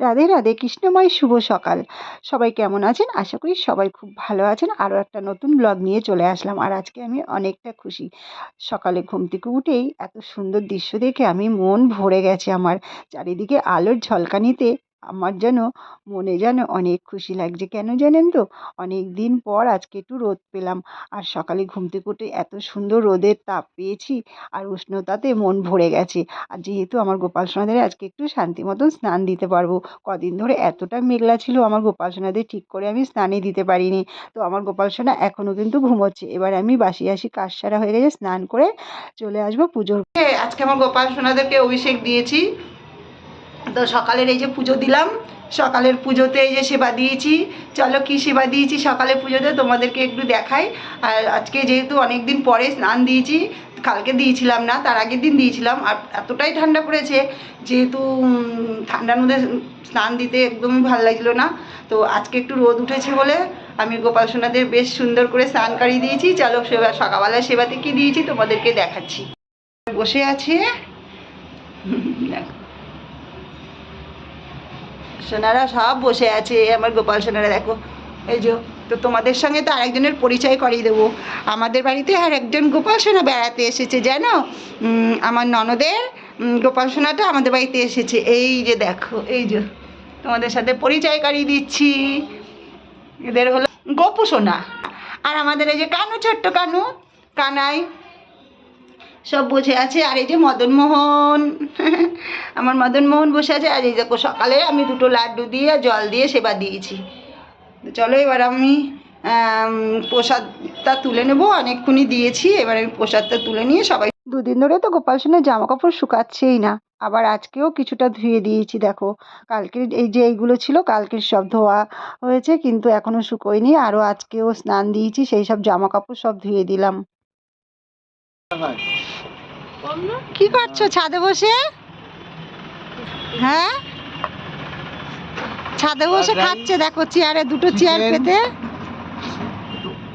রাধে রাধে, কৃষ্ণময় শুভ সকাল। সবাই কেমন আছেন? আশা করি সবাই খুব ভালো আছেন। আরও একটা নতুন ব্লগ নিয়ে চলে আসলাম আর আজকে আমি অনেকটা খুশি। সকালে ঘুম থেকে উঠেই এত সুন্দর দৃশ্য দেখে আমি মন ভরে গেছে আমার। চারিদিকে আলোর ঝলকানিতে আমার যেন মনে যেন অনেক খুশি লাগছে। কেন জানেন তো? অনেক দিন পর আজকে একটু রোদ পেলাম। আর সকালে ঘুম থেকে উঠে এত সুন্দর রোদের তাপ পেয়েছি আর উষ্ণতাতে মন ভরে গেছে। আর যেহেতু আমার গোপাল সোনাদের আজকে একটু শান্তি মতন স্নান দিতে পারব, কদিন ধরে এতটা মেঘলা ছিল আমার গোপাল সোনাদের ঠিক করে আমি স্নানই দিতে পারিনি। তো আমার গোপাল সোনা এখনও কিন্তু ঘুমোচ্ছে। এবার আমি বাসি আসি কাজ সারা হয়ে গেছে, স্নান করে চলে আসব পুজোর। আজকে আমার গোপাল সোনাদেরকে অভিষেক দিয়েছি। তো সকালের এই যে পুজো দিলাম, সকালের পুজোতে এই যে সেবা দিয়েছি। চলো কি সেবা দিয়েছি সকালে পুজোতে তোমাদেরকে একটু দেখাই। আর আজকে যেহেতু অনেক দিন পরে স্নান দিয়েছি, কালকে দিয়েছিলাম না, তার আগের দিন দিয়েছিলাম। আর এতটাই ঠান্ডা পড়েছে যেহেতু ঠান্ডার মধ্যে স্নান দিতে একদমই ভালো লাগছিল না। তো আজকে একটু রোদ উঠেছে বলে আমি গোপাল সোনাদের বেশ সুন্দর করে স্নান করিয়ে দিয়েছি। চলো সেবা সকালবেলা সেবাতে কি দিয়েছি তোমাদেরকে দেখাচ্ছি। বসে আছে। সোনারা সব বসে আছে আমার গোপাল সোনারা দেখো। এই যে তো তোমাদের সঙ্গে তো আরেকজনের পরিচয় করিয়ে দেবো। আমাদের বাড়িতে আর একজন গোপাল সোনা বেড়াতে এসেছে উম, আমার ননদের গোপাল সোনাটা আমাদের বাড়িতে এসেছে। এই যে দেখো এই যে তোমাদের সাথে পরিচয় করিয়ে দিচ্ছি। এদের হলো গোপু সোনা। আর আমাদের এই যে কানু ছোট্ট কানু কানাই সব বসে আছে, আর এই যে মদন মোহন। আমার মদন মোহন বসে আছে, আর এই দেখো সকালে আমি দুটো লাড্ডু দিয়ে আর জল দিয়ে সেবা দিয়েছি। চলো এবার আমি প্রসাদটা তুলে নেব, অনেকক্ষণই দিয়েছি, এবার আমি প্রসাদটা তুলে নিয়ে সবাই দুদিন ধরে তো গোপাল সোনার জামা কাপড় শুকাচ্ছেই না, আবার আজকেও কিছুটা ধুয়ে দিয়েছি, দেখো। কালকের এই যে এইগুলো ছিল, কালকের সব ধোয়া হয়েছে, কিন্তু এখনও শুকোয়নি আরও আজকেও স্নান দিয়েছি, সেই সব জামা কাপড় সব ধুয়ে দিলাম। কি করছ ছাদে বসে? হ্যাঁ? ছাদে বসে খাচ্ছে দেখো চেয়ারে দুটো চেয়ার পেতে।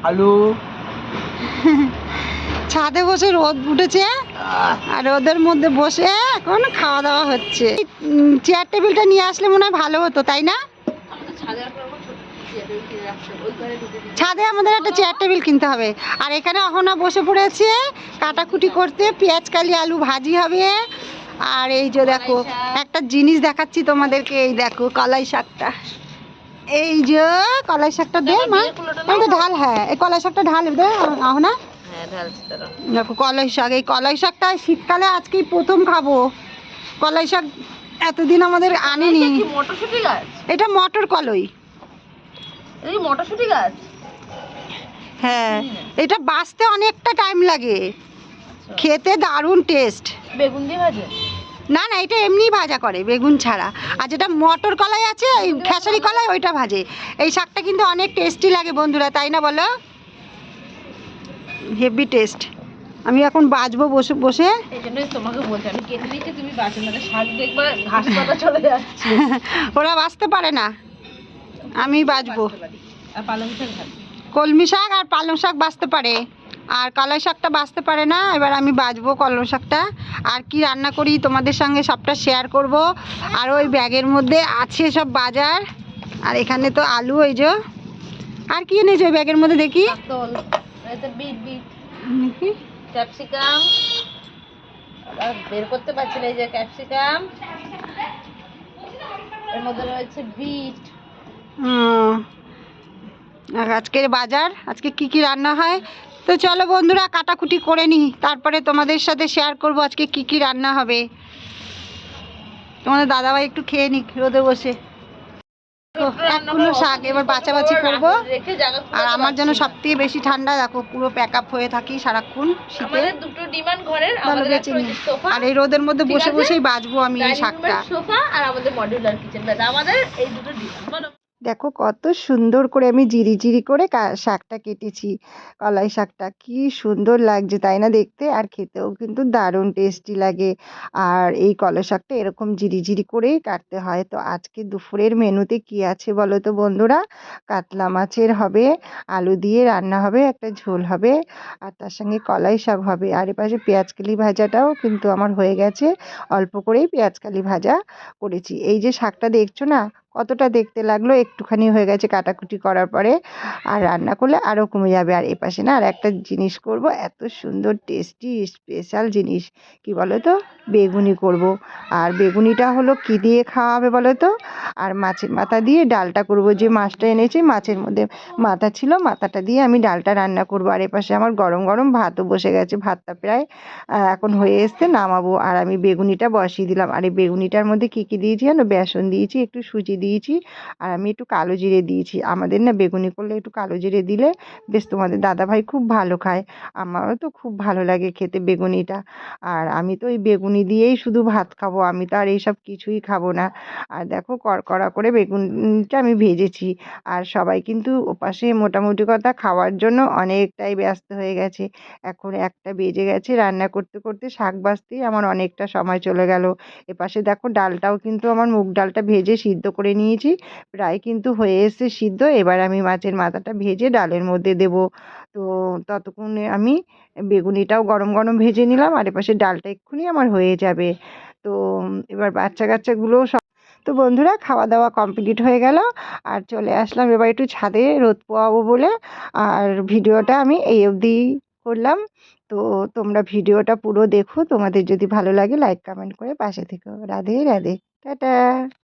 আলু। ছাদে বসে রোদ উঠেছে আর রোদের মধ্যে বসে এখন খাওয়া দাওয়া হচ্ছে। চেয়ার টেবিলটা নিয়ে আসলে মনে হয় ভালো হতো তাই না? ছাদে আমাদের একটা চেয়ার টেবিল কিনতে হবে। আর এখানে অহনা বসে পড়েছে কাটাকুটি করতে পেঁয়াজ কালি আলু ভাজি হবে। আর এই যে দেখো একটা জিনিস দেখাচ্ছি তোমাদেরকে এই দেখো কলাই শাকটা। এই যে কলাই শাকটা দে মা। তো ঢাল হ্যাঁ এই কলাই শাকটা ঢাল দে অহনা। দেখো কলাই শাক এই কলাই শাকটা শীতকালে আজকেই প্রথম খাব। কলাই শাক এতদিন আমাদের আনেনি। এটা মটর কলই। এই মটরশুটি গাছ? হ্যাঁ এটা বাঁচতে অনেকটা টাইম লাগে। খেতে দারুণ টেস্ট বেগুন দিয়ে ভাজে? না না এটা এমনি ভাজা করে বেগুন ছাড়া। আর যেটা মটর কলাই আছে এই খেসারি কলাই। ওইটা ভাজে। এই শাকটা কিন্তু অনেক টেস্টি লাগে বন্ধুরা তাই না বলো? হেভি টেস্ট আমি এখন বাজবো বসে বসে। তোমাকে বলছি আমি কেটে দিচ্ছি তুমি বাঁচো শাক দেখবা ঘাস পাতা চলে যাচ্ছে। ওরা বাঁচতে পারে না। আমি ভাজি কলমি শাক আর পালং শাক বাঁচতে পারে। আর কলাই শাকটা বাঁচতে পারে না এবার আমি বাজবো কলম শাকটা। আর কি রান্না করি তোমাদের সঙ্গে সবটা শেয়ার করব। আর ওই ব্যাগের মধ্যে আছে সব বাজার। আর এখানে তো আলু এই যে। আর কি এনেছো ওই ব্যাগের মধ্যে দেখি? কাতল বিট বিট। ক্যাপসিকাম। বের করতে পারছি না এই যে ক্যাপসিকাম। এর মধ্যে রয়েছে বিট। আজকের বাজার আজকে কি কি রান্না হয়? তো চলো বন্ধুরা কাটাকুটি করে নিই। তারপরে তোমাদের সাথে শেয়ার করব আজকে কি কি রান্না হবে। তোমাদের দাদাভাই একটু খেয়ে নিক রোদে বসে। শাক এবার বাছাবাছি করব। আর আমার জন্য সব থেকে বেশি ঠান্ডা দেখো পুরো প্যাক আপ হয়ে থাকি সারাক্ষণ শীতে। দুটো ডিমান্ড ঘরের ভালো বেঁচে নিই। আর এই রোদের মধ্যে বসে বসেই বাজবো আমি এই শাকটা। সোফা আর আমাদের মডিউলার কিচেন আমাদের এই দুটো ডিমান্ড। দেখো কত সুন্দর করে আমি জিরি জিরি করে শাকটা কেটেছি, কলাই শাকটা। কি সুন্দর লাগছে, তাই না দেখতে? আর খেতেও কিন্তু দারুণ টেস্টি লাগে। আর এই কলাই শাকটা এরকম জিরি জিরি করেই কাটতে হয়। তো আজকে দুপুরের মেনুতে কি আছে বলো তো বন্ধুরা? কাতলা মাছের হবে, আলু দিয়ে রান্না হবে, একটা ঝোল হবে, আর তার সঙ্গে কলাই শাক হবে। আর এপাশে পেঁয়াজকালি ভাজাটাও কিন্তু আমার হয়ে গেছে। অল্প করেই পেঁয়াজকালি ভাজা করেছি। এই যে শাকটা দেখছ না কতটা দেখতে লাগল, একটুখানি হয়ে গেছে কাটাকুটি করার পরে আর রান্না করলে আরও কমে যাবে। আর এপাশে না, আর একটা জিনিস করব, এত সুন্দর টেস্টি স্পেশাল জিনিস। কি বলো তো বেগুনি করব। আর বেগুনিটা হলো কি দিয়ে খাওয়া হবে বলো তো আর মাছের মাথা দিয়ে ডালটা করব। যে মাছটা এনেছি, মাছের মধ্যে মাথা ছিল, মাথাটা দিয়ে আমি ডালটা রান্না করব। আর এপাশে আমার গরম গরম ভাতও বসে গেছে। ভাতটা প্রায় এখন হয়ে এসছে, নামাবো। আর আমি বেগুনিটা বসিয়ে দিলাম। আর এই বেগুনিটার মধ্যে কী কী দিয়েছি জানো? বেসন দিয়েছি, একটু সুজি দিয়েছি। আর আমি একটু কালো জিরে দিয়েছি। আমাদের না বেগুনি করলে একটু কালো জিরে দিলে বেশ তোমাদের দাদাভাই খুব ভালো খায়। আমারও তো খুব ভালো লাগে খেতে বেগুনিটা। আর আমি তো ওই বেগুনি দিয়েই শুধু ভাত খাব। আমি তো আর এইসব কিছুই খাব না। আর দেখো কড়কড়া করে বেগুনটা আমি ভেজেছি। আর সবাই কিন্তু ওপাশে মোটামুটি কথা খাওয়ার জন্য অনেকটাই ব্যস্ত হয়ে গেছে। এখন একটা বেজে গেছে। রান্না করতে করতে শাক ভাজতেই আমার অনেকটা সময় চলে গেল। এপাশে দেখো ডালটাও কিন্তু আমার মুগ ডালটা ভেজে সিদ্ধ করে নিয়েছি। প্রায় কিন্তু হয়ে এসেছে সিদ্ধ। এবার আমি মাছের মাথাটা ভেজে ডালের মধ্যে দেব। তো ততক্ষণে আমি বেগুনিটাও গরম গরম ভেজে নিলাম আর এপাশে ডালটা এক্ষুনি আমার হয়ে যাবে। তো এবার বাচ্চা কাচ্চাগুলোও সব তো বন্ধুরা খাওয়া দাওয়া কমপ্লিট হয়ে গেল। আর চলে আসলাম এবার একটু ছাদে রোদ পোয়াবো বলে। আর ভিডিওটা আমি এই অবধি করলাম। তো তোমরা ভিডিওটা পুরো দেখো। তোমাদের যদি ভালো লাগে লাইক, কমেন্ট করে পাশে থেকো। রাধে রাধে। টাটা।